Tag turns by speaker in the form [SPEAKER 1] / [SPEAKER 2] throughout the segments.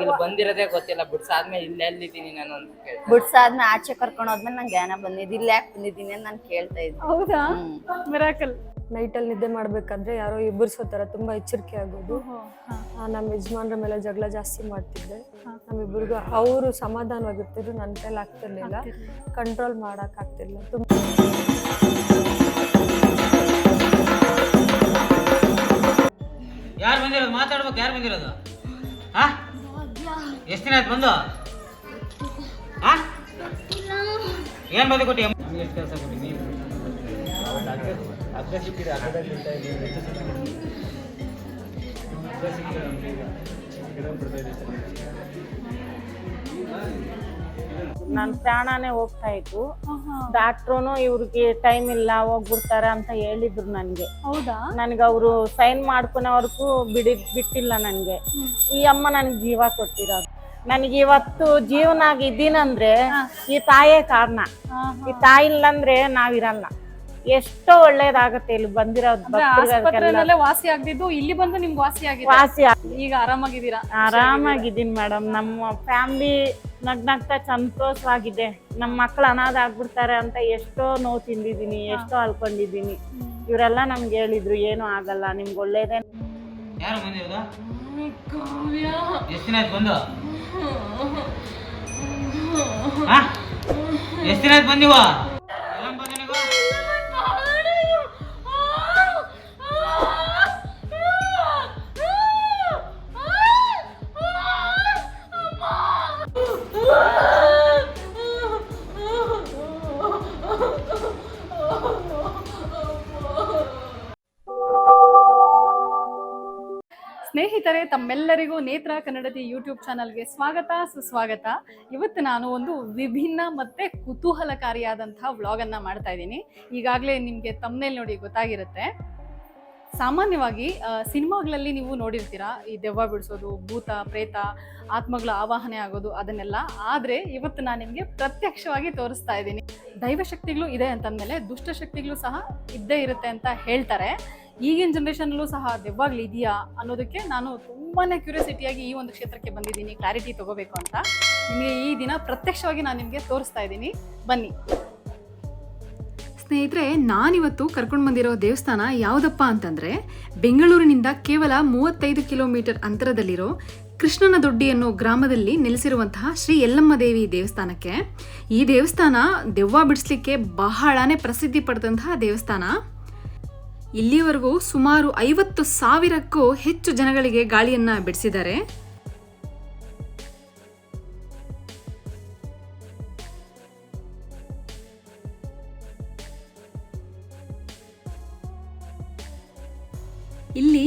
[SPEAKER 1] ಇಲ್ಲಿ ಬಂದಿರೋದೇ ಗೊತ್ತಿಲ್ಲ. ಬಿಡ್ಸಾದ್ಮೇಲೆ ಇಲ್ಲೇ ಎಲ್ಲಿದ್ದೀನಿ ನಾನು ಅಂತ ಕೇಳಿ
[SPEAKER 2] ಬಿಡ್ಸಾದ್ಮೇಲೆ ಆಚೆ ಕರ್ಕೊಂಡು ಹೋದ್ಮೇಲೆ ನಂಗೆ ಜ್ಞಾನ ಬಂದಿದ್ದು ಇಲ್ಲಿ ಯಾಕೆ ಬಂದಿದ್ದೀನಿ ಅಂತ ನಾನು ಕೇಳ್ತಾ ಇದ್ದೆ.
[SPEAKER 3] ಹೌದಾ? ಮಿರಾಕಲ್ ನೈಟ್
[SPEAKER 4] ನೈಟಲ್ಲಿ ನಿದ್ದೆ ಮಾಡ್ಬೇಕಾದ್ರೆ ಯಾರೋ ಇಬ್ಬರಿಸೋತರ ತುಂಬಾ ಎಚ್ಚರಿಕೆ ಆಗೋದು. ಆ, ನಮ್ಮ ಯಜಮಾನ್ರ ಮೇಲೆ ಜಗಳ ಜಾಸ್ತಿ ಮಾಡ್ತಿದ್ದೆ. ನಮ್ಮಿಬ್ಬರಿಗೂ ಅವರು ಸಮಾಧಾನವಾಗಿರ್ತಿದ್ರು ನನ್ನ ಕೈಲಿ ಆಗ್ತಿರ್ಲಿಲ್ಲ. ಕಂಟ್ರೋಲ್ ಮಾಡಕ್ ಆಗ್ತಿರ್ಲಿಲ್ಲ. ತುಂಬ
[SPEAKER 5] ಯಾರು ಬಂದಿರೋದು? ಮಾತಾಡ್ಬೇಕು ಯಾರು ಬಂದಿರೋದು? ಹಾ? ಎಷ್ಟು ದಿನ ಆಯ್ತು ಬಂದು? ಹಾ ಏನ್ ಬಂದು ಕೊಟ್ಟಿ? ನಮ್ಗೆ ಎಷ್ಟು ಕೆಲಸ ಕೊಟ್ಟಿ? ನೀವು
[SPEAKER 6] ನನ್ನ ಪ್ರಾಣನೇ ಹೋಗ್ತಾ ಇತ್ತು ಡಾಕ್ಟ್ರು ಇವ್ರಿಗೆ ಟೈಮ್ ಇಲ್ಲ ಹೋಗ್ಬಿಡ್ತಾರೆ ಅಂತ ಹೇಳಿದ್ರು ನನ್ಗೆ.
[SPEAKER 3] ಹೌದಾ?
[SPEAKER 6] ನನಗೆ ಅವರು ಸೈನ್ ಮಾಡ್ಕೊಳೋವರೆಗೂ ಬಿಡಿ ಬಿಟ್ಟಿಲ್ಲ ನನ್ಗೆ. ಈ ಅಮ್ಮ ನನಗೆ ಜೀವ ಕೊಟ್ಟಿರೋದು. ನನಗೆ ಇವತ್ತು ಜೀವನ ಆಗಿದ್ದೀನಂದ್ರೆ ಈ ತಾಯೇ ಕಾರಣ. ಈ ತಾಯಿ ಇಲ್ಲಂದ್ರೆ ನಾವಿರಲ್ಲ. ಎಷ್ಟೋ ಒಳ್ಳೇದಾಗತ್ತೆ ಇಲ್ಲಿ
[SPEAKER 3] ಆಸ್ಪತ್ರೆಯಲ್ಲೇ ವಾಸಿ ಆಗ್ದಿದ್ದು ಇಲ್ಲಿ ಬಂದು ನಿಮ್ಗೆ ವಾಸಿ ಆಗಿದೆ.
[SPEAKER 6] ವಾಸಿ
[SPEAKER 3] ಈಗ ಆರಾಮಾಗಿದ್ದೀರಾ?
[SPEAKER 6] ಆರಾಮಾಗಿದ್ದೀನಿ ಮೇಡಮ್. ನಮ್ಮ ಫ್ಯಾಮಿಲಿ ನಗ್ನಗ್ತಾ ಸಂತೋಷವಾಗಿದೆ. ನಮ್ಮ ಮಕ್ಳು ಅನಾಥ ಆಗ್ಬಿಡ್ತಾರೆ ಅಂತ ಎಷ್ಟೋ ನೋವು ತಿಂದಿದ್ದೀನಿ ಎಷ್ಟೋ ಅಲ್ಕೊಂಡಿದ್ದೀನಿ. ಇವರೆಲ್ಲ ನಮ್ಗೆ ಹೇಳಿದ್ರು ಏನು ಆಗಲ್ಲ ನಿಮ್ಗೆ ಒಳ್ಳೇದೇ
[SPEAKER 5] ಯಾರು ಬಂದಿರೋದು? ಎಷ್ಟು ದಿನ ಆಯ್ತು ಬಂದು? ಹಾ? ಎಷ್ಟು ದಿನ ಆಯ್ತು ಬಂದಿವ?
[SPEAKER 3] ತಮ್ಮೆಲ್ಲರಿಗೂ ನೇತ್ರ ಕನ್ನಡತಿ ಯೂಟ್ಯೂಬ್ ಚಾನಲ್ಗೆ ಸ್ವಾಗತ, ಸುಸ್ವಾಗತ. ಇವತ್ತು ನಾನು ಒಂದು ವಿಭಿನ್ನ ಮತ್ತೆ ಕುತೂಹಲಕಾರಿಯಾದಂತಹ ವ್ಲಾಗ್ ಅನ್ನ ಮಾಡ್ತಾ ಇದ್ದೀನಿ. ಈಗಾಗಲೇ ನಿಮಗೆ ತಮ್ಮನೇಲಿ ನೋಡಿ ಗೊತ್ತಾಗಿರುತ್ತೆ. ಸಾಮಾನ್ಯವಾಗಿ ಸಿನಿಮಾಗಳಲ್ಲಿ ನೀವು ನೋಡಿರ್ತೀರಾ, ಈ ದೆವ್ವ ಬಿಡಿಸೋದು, ಭೂತ, ಪ್ರೇತ, ಆತ್ಮಗಳ ಆವಾಹನೆ ಆಗೋದು, ಅದನ್ನೆಲ್ಲ. ಆದರೆ ಇವತ್ತು ನಾನು ನಿಮಗೆ ಪ್ರತ್ಯಕ್ಷವಾಗಿ ತೋರಿಸ್ತಾ ಇದ್ದೀನಿ. ದೈವಶಕ್ತಿಗಳು ಇದೆ ಅಂತಂದಮೇಲೆ ದುಷ್ಟಶಕ್ತಿಗಳು ಸಹ ಇದ್ದೇ ಇರುತ್ತೆ ಅಂತ ಹೇಳ್ತಾರೆ. ಈಗಿನ ಜನ್ರೇಷನಲ್ಲೂ ಸಹ ದೆವ್ವಾಗ್ಲು ಇದೆಯಾ ಅನ್ನೋದಕ್ಕೆ ನಾನು ತುಂಬಾನೇ ಕ್ಯೂರಿಯಾಸಿಟಿಯಾಗಿ ಈ ಒಂದು ಕ್ಷೇತ್ರಕ್ಕೆ ಬಂದಿದ್ದೀನಿ ಕ್ಲಾರಿಟಿ ತಗೋಬೇಕು ಅಂತ. ನಿಮಗೆ ಈ ದಿನ ಪ್ರತ್ಯಕ್ಷವಾಗಿ ನಾನು ನಿಮಗೆ ತೋರಿಸ್ತಾ ಇದ್ದೀನಿ. ಬನ್ನಿ. ಸ್ನೇಹಿತರೆ, ನಾನಿವತ್ತು ಕರ್ಕೊಂಡು ಬಂದಿರೋ ದೇವಸ್ಥಾನ ಯಾವುದಪ್ಪ ಅಂತಂದರೆ, ಬೆಂಗಳೂರಿನಿಂದ ಕೇವಲ ಮೂವತ್ತೈದು ಕಿಲೋಮೀಟರ್ ಅಂತರದಲ್ಲಿರೋ ಕೃಷ್ಣನ ದೊಡ್ಡಿ ಅನ್ನೋ ಗ್ರಾಮದಲ್ಲಿ ನೆಲೆಸಿರುವಂತಹ ಶ್ರೀ ಯಲ್ಲಮ್ಮ ದೇವಿ ದೇವಸ್ಥಾನಕ್ಕೆ. ಈ ದೇವಸ್ಥಾನ ದೆವ್ವ ಬಿಡಿಸ್ಲಿಕ್ಕೆ ಬಹಳನೇ ಪ್ರಸಿದ್ಧಿ ಪಡೆದಂತಹ ದೇವಸ್ಥಾನ. ಇಲ್ಲಿವರೆಗೂ ಸುಮಾರು ಐವತ್ತು ಸಾವಿರಕ್ಕೂ ಹೆಚ್ಚು ಜನಗಳಿಗೆ ಗಾಳಿಯನ್ನ ಬಿಡಿಸಿದ್ದಾರೆ.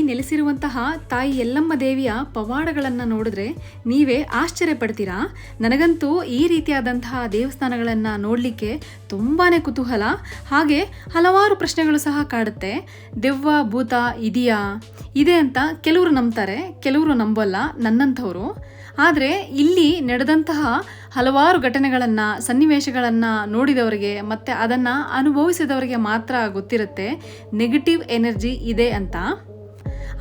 [SPEAKER 3] ನೆಲೆಸಿರುವಂತಹ ತಾಯಿ ಯಲ್ಲಮ್ಮ ದೇವಿಯ ಪವಾಡಗಳನ್ನು ನೋಡಿದ್ರೆ ನೀವೇ ಆಶ್ಚರ್ಯ ಪಡ್ತೀರಾ ನನಗಂತೂ ಈ ರೀತಿಯಾದಂತಹ ದೇವಸ್ಥಾನಗಳನ್ನು ನೋಡಲಿಕ್ಕೆ ತುಂಬಾ ಕುತೂಹಲ. ಹಾಗೆ ಹಲವಾರು ಪ್ರಶ್ನೆಗಳು ಸಹ ಕಾಡುತ್ತೆ. ದೆವ್ವ, ಭೂತ, ಇದೆಯಾ? ಇದೆ ಅಂತ ಕೆಲವರು ನಂಬ್ತಾರೆ, ಕೆಲವರು ನಂಬಲ್ಲ ನನ್ನಂಥವರು. ಆದರೆ ಇಲ್ಲಿ ನಡೆದಂತಹ ಹಲವಾರು ಘಟನೆಗಳನ್ನು, ಸನ್ನಿವೇಶಗಳನ್ನು ನೋಡಿದವರಿಗೆ ಮತ್ತು ಅದನ್ನು ಅನುಭವಿಸಿದವರಿಗೆ ಮಾತ್ರ ಗೊತ್ತಿರುತ್ತೆ, ನೆಗೆಟಿವ್ ಎನರ್ಜಿ ಇದೆ ಅಂತ.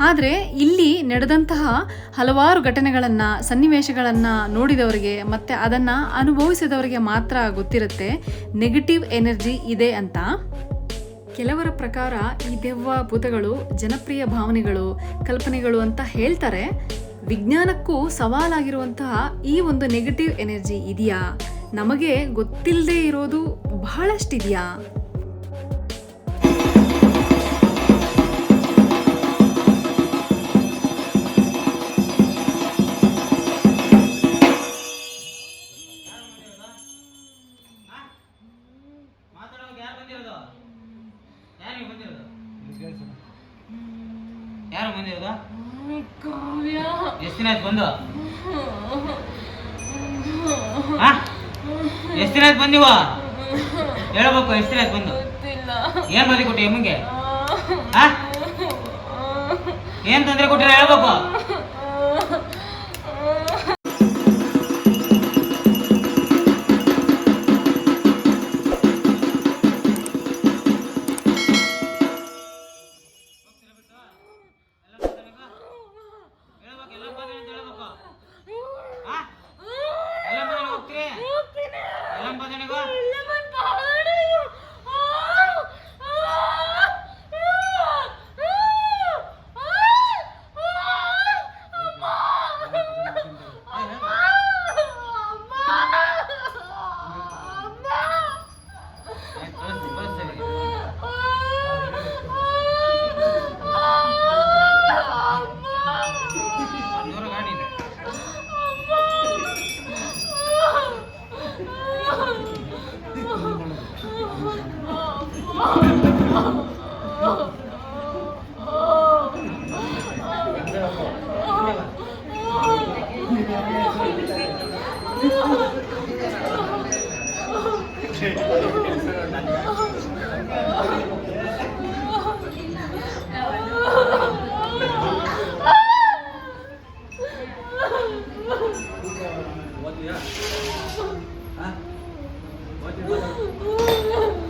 [SPEAKER 3] ಆದರೆ ಇಲ್ಲಿ ನಡೆದಂತಹ ಹಲವಾರು ಘಟನೆಗಳನ್ನು, ಸನ್ನಿವೇಶಗಳನ್ನು ನೋಡಿದವರಿಗೆ ಮತ್ತು ಅದನ್ನು ಅನುಭವಿಸಿದವರಿಗೆ ಮಾತ್ರ ಗೊತ್ತಿರುತ್ತೆ. ನೆಗೆಟಿವ್ ಎನರ್ಜಿ ಇದೆ ಅಂತ. ಕೆಲವರ ಪ್ರಕಾರ ಈ ದೆವ್ವ ಭೂತಗಳು ಜನಪ್ರಿಯ ಭಾವನೆಗಳು, ಕಲ್ಪನೆಗಳು ಅಂತ ಹೇಳ್ತಾರೆ. ವಿಜ್ಞಾನಕ್ಕೂ ಸವಾಲಾಗಿರುವಂತಹ ಈ ಒಂದು ನೆಗೆಟಿವ್ ಎನರ್ಜಿ ಇದೆಯಾ? ನಮಗೆ ಗೊತ್ತಿಲ್ಲದೆ ಇರೋದು ಬಹಳಷ್ಟಿದೆಯಾ?
[SPEAKER 5] ಎಷ್ಟು ದಿನ ಆಯ್ತು ಬಂದು? ಎಷ್ಟು ದಿನ ಆಯ್ತು ಬಂದಿವ ಹೇಳ್ಬೇಕು ಎಷ್ಟು ದಿನ ಆಯ್ತು ಬಂದು? ಏನ್ ಬದಿ ಕೊಟ್ಟಿ ಅಮ್ಮಂಗೆ ಹಾ ಏನ್ ತೊಂದರೆ ಕೊಟ್ಟಿರ ಹೇಳ್ಬೇಕು. What do you have?
[SPEAKER 7] Huh? What do you have?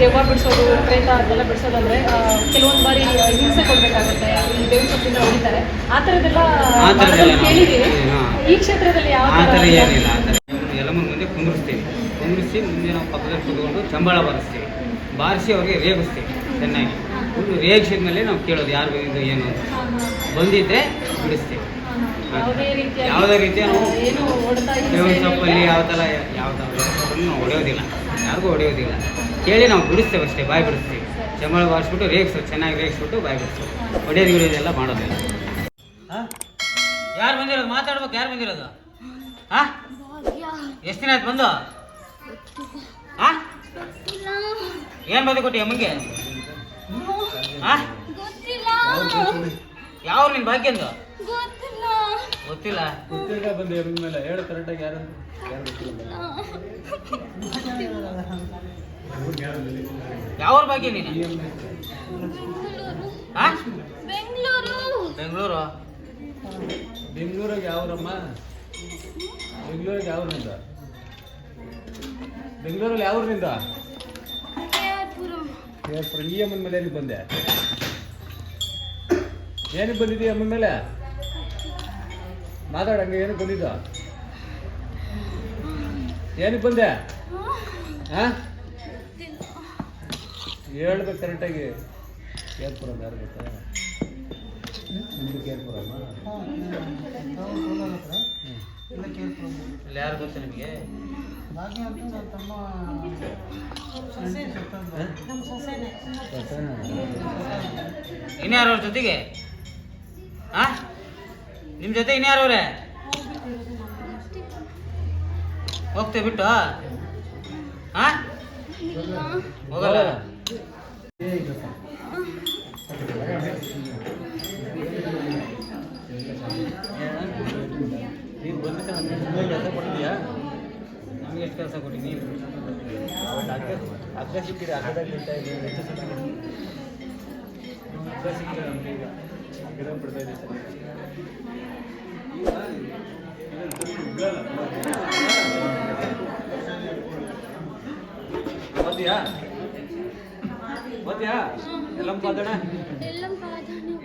[SPEAKER 7] ದೆವ್ವ ಬಿಡಿಸೋದು ಪ್ರೇತ ಅದೆಲ್ಲ ಬಿಡಿಸೋದಂದ್ರೆ ಕೆಲವೊಂದು ಬಾರಿ ಹಿಂಸೆ ಕೊಡಬೇಕಾಗುತ್ತೆ. ಈ ಬೇವಿನ ಸೊಪ್ಪಿಂದ ಹೊಡಿತಾರೆ. ಆ ಥರದ್ದೆಲ್ಲ ಕೇಳಿದ್ದೀವಿ ಈ ಕ್ಷೇತ್ರದಲ್ಲಿ ಯಾವ
[SPEAKER 5] ಆ ಥರ ಏನಿಲ್ಲ ಎಲ್ಲಮ್ಮನ ಮುಂದೆ ಕುಂದಿರಿಸ್ತೀವಿ. ಕುಂದಿರಿಸಿ ಮುಂದೆ ನಾವು ಪಕ್ಕದಲ್ಲಿ ಕುತ್ಕೊಂಡು ಚಂಬಳ ಬಾರಿಸ್ತೀವಿ. ಬಾರಿಸಿ ಅವ್ರಿಗೆ ರೇಗಿಸ್ತೀವಿ ಚೆನ್ನಾಗಿ. ಒಂದು ರೇಗಿಸಿದ ಮೇಲೆ ನಾವು ಕೇಳೋದು ಯಾರು ಬಂದಿದ್ದು ಏನು ಅಂತ. ಬಂದಿದ್ದೆ ಬಿಡಿಸ್ತೀವಿ.
[SPEAKER 7] ಯಾವುದೇ ರೀತಿಯ
[SPEAKER 5] ಯಾವುದೇ ರೀತಿಯ ನಾವು ಸೊಪ್ಪಲ್ಲಿ ಯಾವ ಥರ ಯಾವ ಥರ ನಾವು ಹೊಡೆಯೋದಿಲ್ಲ. ಯಾರಿಗೂ ಹೊಡೆಯೋದಿಲ್ಲ. ಕೇಳಿ ನಾವು ಬಿಡಿಸ್ತೇವೆ ಅಷ್ಟೇ ಬಾಯಿ ಬಿಡಿಸ್ತೀವಿ. ಚಮಳ ಬಾರಿಸ್ಬಿಟ್ಟು ರೇಗಿಸೋದು ಚೆನ್ನಾಗಿ ರೇಗಿಸ್ಬಿಟ್ಟು ಬಾಯಿ ಬಿಡಿಸ್ತೀವಿ. ಹೊಡೆಯೋದು ಗಿಡೋದೆಲ್ಲ ಮಾಡೋದಿಲ್ಲ. ಯಾರು ಬಂದಿರೋದು? ಮಾತಾಡ್ಬೇಕು ಯಾರು ಬಂದಿರೋದು? ಹಾ? ಎಷ್ಟು ದಿನ ಆಯ್ತು ಬಂದು? ಹಾ? ಏನು ಬಂದು ಕೊಟ್ಟಿ ಅಮ್ಮಂಗೆ? ಹಾ? ಯಾವ ನಿನ್ನ ಭಾಗ್ಯಂದು? ಗೊತ್ತಿಲ್ಲ. ಯಾವ ಭಾಗ್ಯ ನೀನು? ಬೆಂಗಳೂರು. ಬೆಂಗಳೂರು?
[SPEAKER 8] ಬೆಂಗಳೂರಿಗೆ ಯಾವ್ರಮ್ಮ? ಬೆಂಗಳೂರಿಗೆ ಯಾವ್ರಿಂದ? ಬೆಂಗಳೂರಲ್ಲಿ ಯಾವ್ರಿಂದ? ಈ ಅಮ್ಮನ ಮೇಲೆ ಏನಕ್ಕೆ ಬಂದೆ? ಏನಕ್ಕೆ ಬಂದಿದ್ದೀಯ ಅಮ್ಮನ ಮೇಲೆ? ಮಾತಾಡಂಗೆ ಏನಕ್ಕೆ ಬಂದಿದ್ದ? ಏನಕ್ಕೆ ಬಂದೆ? ಹಾ ಹೇಳ್ಬೇಕು ಕರೆಕ್ಟಾಗಿ. ಕೇಳ್ಪುರ ಯಾರು ಗೊತ್ತಾ? ನಿಮ್ದು ಕೇಳ್ಪುರಮ್ಮ
[SPEAKER 5] ಇಲ್ಲಿ ಯಾರು ಗೊತ್ತಾ ನಿಮಗೆ? ತಮ್ಮ ಇನ್ಯಾರವ್ರ ಜೊತೆಗೆ? ಹಾ ನಿಮ್ಮ ಜೊತೆ ಇನ್ಯಾರವ್ರೆ ಹೋಗ್ತೇವೆ ಬಿಟ್ಟು? ಹಾ ಹೋಗಲ್ಲ?
[SPEAKER 8] ನೀನು ನನಗೆ ಕೆಲಸ ಕೊಟ್ಟಿದ್ಯಾ
[SPEAKER 5] ನಮಗೆ ಎಷ್ಟು ಕೆಲಸ ಕೊಟ್ಟು ನೀವು
[SPEAKER 8] ಅಕ್ಕ ಅಗ್ಗ ಸಿಕ್ಕಿದೆ ಅಗ್ಗದಲ್ಲಿ ಇರ್ತಾ ಇದ್ದೀವಿ ಹೆಚ್ಚು ಸಿಕ್ಕಿದೆ ಅಗ್ಗ ಸಿಕ್ಕಿದೆ ನಮಗೆ ಈಗ ಗಿಡ ಬಿಡ್ತಾ ಇದೆ ಸರ್ ಓದ್ಯಾ ಓದ್ಯಾ ಎಲ್ಲ ಪಾದಣ?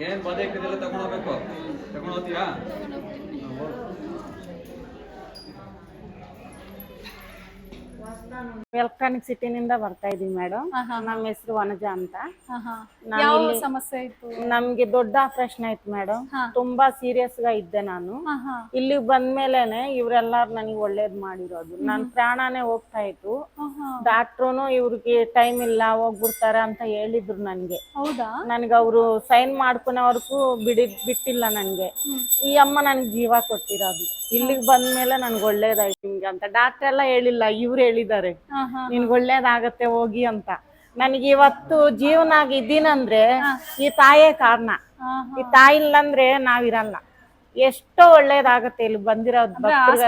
[SPEAKER 8] ಏನ್ ಬಾಧೆ ತಗೊಂಡೋಗ್ಬೇಕು ತಗೊಂಡು
[SPEAKER 6] ಎಲೆಕ್ಟ್ರಾನಿಕ್ ಸಿಟಿನಿಂದ ಬರ್ತಾ ಇದೀವಿ ಮೇಡಮ್ ನಮ್ಮ ಹೆಸರು ವನಜ ಅಂತ.
[SPEAKER 7] ಯಾವ ಸಮಸ್ಯೆ ಇತ್ತು?
[SPEAKER 6] ನಮ್ಗೆ ದೊಡ್ಡ ಆಪರೇಷನ್ ಆಯ್ತು ಮೇಡಮ್ ತುಂಬಾ ಸೀರಿಯಸ್ ಗ ಇದ್ದೆ ನಾನು. ಇಲ್ಲಿ ಬಂದ್ಮೇಲೆನೆ ಇವ್ರೆಲ್ಲಾರು ನನಗೆ ಒಳ್ಳೇದ್ ಮಾಡಿರೋದು. ನನ್ ಪ್ರಾಣನೇ ಹೋಗ್ತಾ ಇತ್ತು. ಡಾಕ್ಟ್ರುನು ಇವ್ರಿಗೆ ಟೈಮ್ ಇಲ್ಲ ಹೋಗ್ಬಿಡ್ತಾರೆ ಅಂತ ಹೇಳಿದ್ರು ನನ್ಗೆ.
[SPEAKER 7] ಹೌದಾ?
[SPEAKER 6] ನನ್ಗೆ ಅವ್ರು ಸೈನ್ ಮಾಡ್ಕೊನವರ್ಗೂ ಬಿಡಿ ಬಿಟ್ಟಿಲ್ಲ ನನ್ಗೆ. ಈ ಅಮ್ಮ ನನ್ಗೆ ಜೀವ ಕೊಟ್ಟಿರೋದು. ಇಲ್ಲಿಗೆ ಬಂದ್ಮೇಲೆ ನನ್ಗೆ ಒಳ್ಳೇದಾಯ್ತು ನಿಮ್ಗೆ ಅಂತ. ಡಾಕ್ಟರ್ ಎಲ್ಲ ಹೇಳಿಲ್ಲ ಇವ್ರು ಹೇಳಿದ್ದಾರೆ
[SPEAKER 7] ಹಾ, ಹಾ.
[SPEAKER 6] ನಿನ್ಗೆ ಒಳ್ಳೇದಾಗತ್ತೆ ಹೋಗಿ ಅಂತ. ನನಗೆ ಇವತ್ತು ಜೀವನ ಆಗಿದ್ದೀನಂದ್ರೆ ಈ ತಾಯೇ ಕಾರಣ. ಈ ತಾಯಿ ಇಲ್ಲಂದ್ರೆ ನಾವಿರಲ್ಲ. ಎಷ್ಟೋ ಒಳ್ಳೇದಾಗತ್ತೆ ಇಲ್ಲಿ ಬಂದಿರೋದು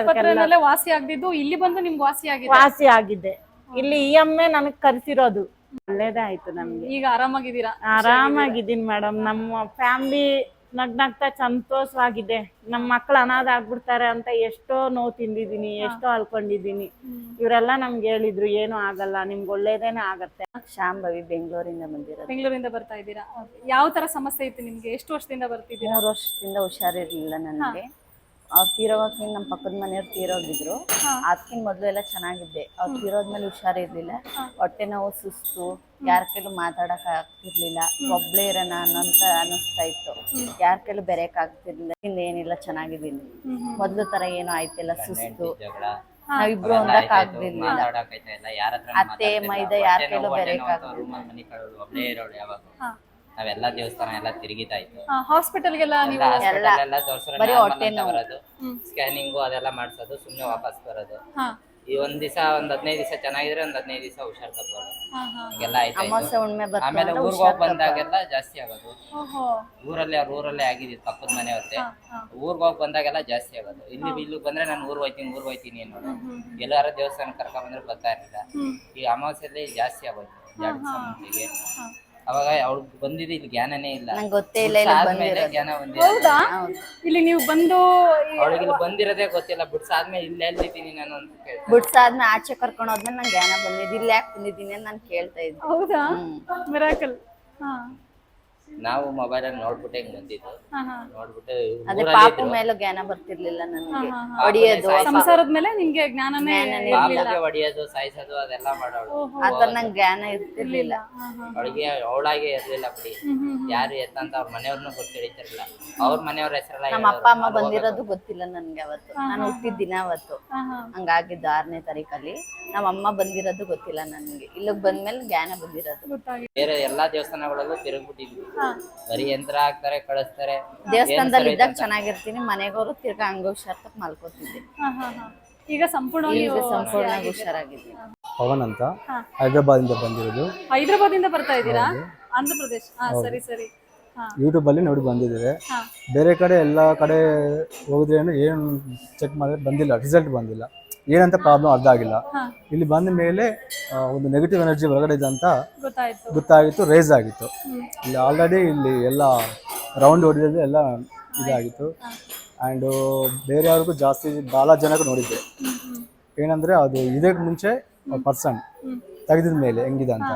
[SPEAKER 6] ಭಕ್ತರಿಗೆಲ್ಲ
[SPEAKER 7] ವಾಸಿ ಆಗ್ದಿದ್ದು ಇಲ್ಲಿ ಬಂದು ನಿಮ್ಗೆ ವಾಸಿ ಆಗಿದೆ.
[SPEAKER 6] ವಾಸಿ ಆಗಿದೆ. ಇಲ್ಲಿ ಈ ಅಮ್ಮೆ ನನಗ್ ಕರ್ಸಿರೋದು. ಒಳ್ಳೇದೇ ಆಯ್ತು ನಮ್ಗೆ.
[SPEAKER 7] ಈಗ ಆರಾಮಾಗಿದ್ದೀರಾ?
[SPEAKER 6] ಆರಾಮಾಗಿದ್ದೀನಿ ಮೇಡಮ್ ನಮ್ಮ ಫ್ಯಾಮಿಲಿ ನಗ್ನಗ್ತಾ ಸಂತೋಷವಾಗಿದೆ. ನಮ್ಮ ಮಕ್ಳು ಅನಾಥ ಆಗ್ಬಿಡ್ತಾರೆ ಅಂತ ಎಷ್ಟೋ ನೋವು ತಿಂದಿದ್ದೀನಿ ಎಷ್ಟೋ ಅಲ್ಕೊಂಡಿದೀನಿ ಇವರೆಲ್ಲ ನಮ್ಗೆ ಹೇಳಿದ್ರು ಏನು ಆಗಲ್ಲ ನಿಮ್ಗೆ ಒಳ್ಳೇದೇನೆ ಆಗತ್ತೆ.
[SPEAKER 2] ಶಾಂಭವಿ ಬೆಂಗಳೂರಿಂದ ಬಂದಿರೋದು.
[SPEAKER 7] ಬೆಂಗಳೂರಿಂದ ಬರ್ತಾ ಇದ್ದೀರಾ? ಯಾವ ತರ ಸಮಸ್ಯೆ ಇತ್ತು ನಿಮ್ಗೆ? ಎಷ್ಟು ವರ್ಷದಿಂದ ಬರ್ತಿದ್ದೀರಾ?
[SPEAKER 2] ಮೂರು ವರ್ಷದಿಂದ ಹುಷಾರಿರ್ಲಿಲ್ಲ ನನಗೆ. ಅವ್ರು ತೀರೋವಾಗ್ಲಿಂದ ನಮ್ಮ ಪಕ್ಕದ ಮನೆಯವ್ರು ತೀರೋಗಿದ್ರು. ಅದಕ್ಕಿಂತ ಮೊದಲು ಎಲ್ಲ ಚೆನ್ನಾಗಿದ್ದೆ. ಅವ್ರು ತೀರೋದ್ಮೇಲೆ ಹುಷಾರಿರ್ಲಿಲ್ಲ ಹೊಟ್ಟೆ ನೋವು ಸುಸ್ತು ಯಾರ ಕೈಲೂ ಮಾತಾಡಕ್ ಆಗ್ತಿರ್ಲಿಲ್ಲ. ಒಬ್ಳೇ ಇರೋಣ ಅನ್ನೋಂತ ಅನಿಸ್ತಾ ಇತ್ತು. ಯಾರ ಕೈಲೂ ಬೆರೆಯಕ್ ಆಗ್ತಿರ್ಲಿಲ್ಲ. ಇಂದ ಏನಿಲ್ಲ ಚೆನ್ನಾಗಿದ್ದೀನಿ. ಮೊದ್ಲು ತರ ಏನೋ ಆಯ್ತಿಲ್ಲ ಸುಸ್ತು. ನಾವಿಬ್ರು ಅತ್ತೆ, ಮೈದ ಯಾರ್ ಕೈಲೂ ಬೆರೆಯಕ್
[SPEAKER 1] ರೂಮಲ್ಲಿ ನಾವೆಲ್ಲ ದೇವಸ್ಥಾನ ಎಲ್ಲ ತಿರುಗಿದಾಯ್ತು
[SPEAKER 7] ಹಾಸ್ಪಿಟಲ್ಗೆಲ್ಲ ನೀವು
[SPEAKER 1] ಎಲ್ಲ ಹಾಸ್ಪಿಟಲ್ ಎಲ್ಲ ತೋರ್ಸಿದ್ರೆ
[SPEAKER 2] ಬರೀ
[SPEAKER 1] normal
[SPEAKER 2] ಹೊಟ್ಟೆ
[SPEAKER 1] ಅಂತ
[SPEAKER 2] ನೋವು.
[SPEAKER 1] ಬರೋದು. ಸ್ಕ್ಯಾನಿಂಗು ಅದೆಲ್ಲ ಮಾಡ್ಸೋದು ಸುಮ್ನೆ ವಾಪಸ್ ಬರೋದು.
[SPEAKER 7] ಹಾ.
[SPEAKER 1] ಈ ಒಂದ್ ದಿವಸ ಒಂದ್ ಹದಿನೈದು ದಿವಸ ಚೆನ್ನಾಗಿದ್ರೆ ಒಂದ್ ಹದಿನೈದು ದಿವಸ ಹುಷಾರ್ ತಗೋದು
[SPEAKER 7] ಹಾ
[SPEAKER 1] ಹಿಂಗೆಲ್ಲ
[SPEAKER 2] ಹುಣ್ಣಿಮೆ
[SPEAKER 1] ಆಮೇಲೆ ಊರ್ಗ್ ಹೋಗ್ ಬಂದಾಗೆಲ್ಲ ಜಾಸ್ತಿ ಆಗೋದು.
[SPEAKER 7] ಓಹೋ.
[SPEAKER 1] ಊರಲ್ಲಿ ಅವ್ರ ಊರಲ್ಲೇ ಆಗಿದ್ದು ಪಕ್ಕದ ಮನೆ ಹೊತ್ತೆ ಊರ್ಗ್ ಹೋಗ್ ಬಂದಾಗೆಲ್ಲ ಜಾಸ್ತಿ ಆಗೋದು. ಇಲ್ಲಿ ಇಲ್ಲಿ ಬಂದ್ರೆ ನಾನು ಊರ್ ಹೋಯ್ತೀನಿ ಊರ್ ಹೋಯ್ತೀನಿ ಅನ್ನೋದು. ಎಲ್ಲಾರ ದೇವಸ್ಥಾನ ಕರ್ಕೊಂಡ್ ಬಂದ್ರೆ ಬರ್ತಾ ಇರ್ಲಿಲ್ಲ ಈ ಅಮಾವಾಸ್ಯಲ್ಲಿ ಜಾಸ್ತಿ ಆಗೋಯ್ತು ಜಾಸ್ತಿ ಅವಾಗ ಅವ್ರಿಗೆ ಬಂದಿದ್ದು ಇಲ್ಲಿ ಜ್ಞಾನನೇ ಇಲ್ಲ.
[SPEAKER 2] ನಂಗೆ ಗೊತ್ತೇ ಇಲ್ಲ ಇಲ್ಲ
[SPEAKER 1] ಆದ್ಮೇಲೆ
[SPEAKER 2] ಬಂದಿರೋದು.
[SPEAKER 1] ಜ್ಞಾನ ಬಂದಿದೆ
[SPEAKER 7] ಹೌದಾ? ಇಲ್ಲಿ ನೀವು ಬಂದು ಈ-
[SPEAKER 1] ಅವಳಿಗೆ ಇಲ್ಲಿ ಬಂದಿರೋದೇ ಗೊತ್ತಿಲ್ಲ. ಬಿಡ್ಸಾದ್ಮೇಲೆ ಇಲ್ಲೇ ಎಲ್ಲಿದ್ದೀನಿ ನಾನು ಅಂತ ಕೇಳ್ತಾರೆ.
[SPEAKER 2] ಬಿಡ್ಸಾದ್ಮೇಲೆ ಆಚೆ ಕರ್ಕೊಂಡು ಹೋದ್ಮೇಲೆ ನಂಗೆ ಜ್ಞಾನ ಬಂದಿದ್ದು. ಇಲ್ಲಿ ಯಾಕೆ ಬಂದಿದ್ದೀನಿ ಅಂತ ನಾನು ಕೇಳ್ತಾ ಇದ್ದೆ.
[SPEAKER 7] ಹೌದಾ? ಮಿರಾಕಲ್ ಹಾ.
[SPEAKER 1] ನಾವು ಮೊಬೈಲ್ ಅಲ್ಲಿ ನೋಡ್ಬಿಟ್ಟೆ ಹಿಂಗ್ ಬಂದಿದ್ದು.
[SPEAKER 7] ಹಾ ಹಾ.
[SPEAKER 1] ನೋಡ್ಬಿಟ್ಟು
[SPEAKER 2] ಅದೇ
[SPEAKER 1] ಊರಲ್ಲಿ
[SPEAKER 2] ಪಾಪು
[SPEAKER 1] ಇದ್ರು.
[SPEAKER 2] ಮೇಲೂ ಜ್ಞಾನ ಬರ್ತಿರ್ಲಿಲ್ಲ ನನಗೆ.
[SPEAKER 7] ಹಾ,
[SPEAKER 2] ಹೊಡಿಯೋದು
[SPEAKER 7] ಸಂಸಾರದ ಮೇಲೆ ನಿಮ್ಗೆ ಜ್ಞಾನನೇ
[SPEAKER 1] ಪಾಪುಗೆ ಹೊಡಿಯೋದು ಸಾಯಿಸೋದು ಅದೆಲ್ಲ ಮಾಡೋಳು
[SPEAKER 2] ಆತರ ನಂಗೆ ಜ್ಞಾನ ಇರ್ತಿರ್ಲಿಲ್ಲ.
[SPEAKER 1] ಅವಳಿಗೆ ಅವಳಾಗೆ ಇರ್ಲಿಲ್ಲ ಬಿಡಿ. ಯಾರು ಎತ್ತಂತ ಅವ್ರ ಮನೆಯವ್ರನ್ನೂ ಗೊತ್ತು ಹಿಡಿತಿರ್ಲಿಲ್ಲ ಅವ್ರ ಮನೆಯವ್ರ ಹೆಸರಲ್ಲ
[SPEAKER 2] ನಮ್ಮ ಅಪ್ಪ ಅಮ್ಮ ಬಂದಿರೋದು ಗೊತ್ತಿಲ್ಲ ನನ್ಗೆ ಅವತ್ತು. ನಾನು ಹುಟ್ಟಿದ ದಿನ ಅವತ್ತು. ಹಂಗಾಗಿದ್ದು ಆರನೇ ತಾರೀಕಲ್ಲಿ. ನಮ್ಮ ಅಮ್ಮ ಬಂದಿರೋದು ಗೊತ್ತಿಲ್ಲ ನನ್ಗೆ. ಇಲ್ಲಿಗೆ ಬಂದ್ಮೇಲೆ ಜ್ಞಾನ ಬಂದಿರೋದು.
[SPEAKER 1] ಬೇರೆ ಎಲ್ಲಾ ದೇವಸ್ಥಾನಗಳಲ್ಲೂ ತಿರುಗ್ಬಿಟ್ಟಿದ್ವಿ. ಬರೀ ಯಂತ್ರ ಹಾಕ್ತಾರೆ ಕಳಿಸ್ತಾರೆ.
[SPEAKER 2] ದೇವಸ್ಥಾನದಲ್ಲಿ ಇದ್ದಾಗ ಚೆನ್ನಾಗಿರ್ತೀನಿ ಮನೆಗೋರು ತಿರ್ಗಾ ಹಂಗ ಹುಷಾರ್ತಕ್ ಮಲ್ಕೋತಿದ್ದೆ
[SPEAKER 7] ಹಾ ಹಾ ಹಾ. ಈಗ ಸಂಪೂರ್ಣವಾಗಿ
[SPEAKER 2] ಈಗ
[SPEAKER 7] ನೀವು
[SPEAKER 2] ಸಂಪೂರ್ಣ ಹುಷಾರಾಗಿದ್ದೀನಿ
[SPEAKER 9] ಪವನ್ ಅಂತ ಹೈದ್ರಾಬಾದಿಂದ ಬಂದಿರೋದು.
[SPEAKER 7] ಹೈದರಾಬಾದ್ ಇಂದ ಬರ್ತಾ ಇದ್ದೀರಾ? ಆಂಧ್ರಪ್ರದೇಶ. ಹಾ ಸರಿ ಸರಿ. ಯೂಟ್ಯೂಬ್
[SPEAKER 9] ಅಲ್ಲಿ ನೋಡಿ ಬಂದಿದ್ದೇವೆ. ಬೇರೆ ಕಡೆ ಎಲ್ಲ ಕಡೆ ಹೋಗಿದ್ರೆ ಏನು ಚೆಕ್ ಮಾಡಿದ್ರೆ ಬಂದಿಲ್ಲ ರಿಸಲ್ಟ್ ಬಂದಿಲ್ಲ. ಏನಂತ ಪ್ರಾಬ್ಲಮ್ ಅರ್ಥ ಆಗಿಲ್ಲ. ಇಲ್ಲಿ ಬಂದ ಮೇಲೆ ಒಂದು ನೆಗೆಟಿವ್ ಎನರ್ಜಿ ಹೊರಗಡೆ ಇದೆ ಅಂತ
[SPEAKER 7] ಗೊತ್ತಾಯ್ತು.
[SPEAKER 9] ಗೊತ್ತಾಗಿತ್ತು ರೇಸ್ ಆಗಿತ್ತು. ಇಲ್ಲಿ ಆಲ್ರೆಡಿ ಇಲ್ಲಿ ಎಲ್ಲ ರೌಂಡ್ ಹೊಡೆಯೋದು ಎಲ್ಲ ಇದಾಗಿತ್ತು. ಆ್ಯಂಡು ಬೇರೆಯವ್ರಿಗೂ ಜಾಸ್ತಿ ಭಾಳ ಜನಕ್ಕೆ ನೋಡಿದ್ದೆ. ಏನಂದರೆ ಅದು ಇದಕ್ಕೆ ಮುಂಚೆ ಪರ್ಸನ್ ತೆಗೆದಿದ ಮೇಲೆ ಹೆಂಗಿದೆ ಅಂತ.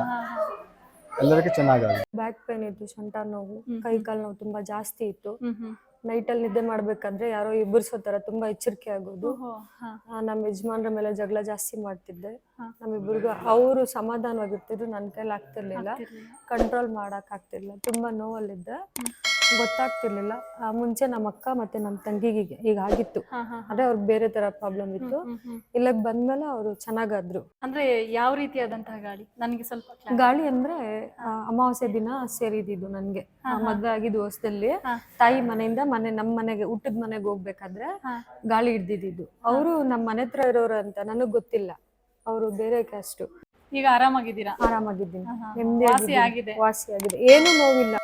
[SPEAKER 9] ಎಲ್ಲರಿಗೂ ಚೆನ್ನಾಗಿ
[SPEAKER 4] ಬ್ಯಾಕ್ ಪೇನ್ ಇತ್ತು ಸೊಂಟ ನೋವು ಕೈ ಕಾಲು ನೋವು ತುಂಬಾ ಜಾಸ್ತಿ ಇತ್ತು.
[SPEAKER 7] ನೈಟ್
[SPEAKER 4] ಅಲ್ಲಿ ನಿದ್ದೆ ಮಾಡ್ಬೇಕಾದ್ರೆ ಯಾರೋ ಇಬ್ಬರಿಸೋ ತರ ತುಂಬಾ ಎಚ್ಚರಿಕೆ ಆಗೋದು. ಆ, ನಮ್ಮ ಯಜಮಾನ್ರ ಮೇಲೆ ಜಗಳ ಜಾಸ್ತಿ ಮಾಡ್ತಿದ್ದೆ. ನಮ್ಮಿಬ್ಬರಿಗೂ ಅವರು ಸಮಾಧಾನವಾಗಿರ್ತಿದ್ರು ನನ್ನ ಕೈಲಿ ಆಗ್ತಿರ್ಲಿಲ್ಲ. ಕಂಟ್ರೋಲ್ ಮಾಡಕ್ ಆಗ್ತಿರ್ಲಿಲ್ಲ. ತುಂಬಾ ನೋವಲ್ಲಿದ್ದೆ. ಗೊತ್ತಾಗ್ತಿರ್ಲಿಲ್ಲ. ಆ, ಮುಂಚೆ ನಮ್ಮ ಅಕ್ಕ ಮತ್ತೆ ನಮ್ಮ ತಂಗಿಗೆ ಈಗ ಆಗಿತ್ತು.
[SPEAKER 7] ಅಂದ್ರೆ
[SPEAKER 4] ಅದೇ ಅವ್ರಿಗೆ ಬೇರೆ ತರ ಪ್ರಾಬ್ಲಮ್ ಇತ್ತು. ಇಲ್ಲಿಗೆ ಬಂದ್ಮೇಲೆ ಅವರು ಚೆನ್ನಾಗಾದ್ರು.
[SPEAKER 7] ಅಂದ್ರೆ ಯಾವ ರೀತಿಯಾದಂತಹ ಗಾಳಿ? ನನಗೆ ಸ್ವಲ್ಪ
[SPEAKER 4] ಗಾಳಿ ಅಂದ್ರೆ ಅಮಾವಾಸ್ಯ ದಿನ ಸೇರಿದ್ದು ನನ್ಗೆ. ಮದ್ವೆ ಆಗಿದ್ದು ಹೊಸದಲ್ಲಿ ತಾಯಿ ಮನೆಯಿಂದ ಮನೆ ನಮ್ಮ ಮನೆಗೆ ಊಟದ ಮನೆಗೆ ಹೋಗ್ಬೇಕಾದ್ರೆ ಗಾಳಿ ಹಿಡ್ದಿದ್ದು ಅವರು ನಮ್ಮ ಮನೆ ಹತ್ರ ಇರೋರು ಅಂತ ನನಗ್ ಗೊತ್ತಿಲ್ಲ. ಅವರು ಬೇರೆ ಕ್ಯಾಸ್ಟ್
[SPEAKER 7] ಈಗ ಆರಾಮಾಗಿದ್ದೀರಾ?
[SPEAKER 4] ಆರಾಮಾಗಿದ್ದೀನಿ.
[SPEAKER 7] ವಾಸಿ
[SPEAKER 4] ನೆಮ್ಮದಿ
[SPEAKER 7] ಆಗಿದೆ.
[SPEAKER 4] ವಾಸಿ ಆಗಿದೆ. ಏನು ನೋವಿಲ್ಲ.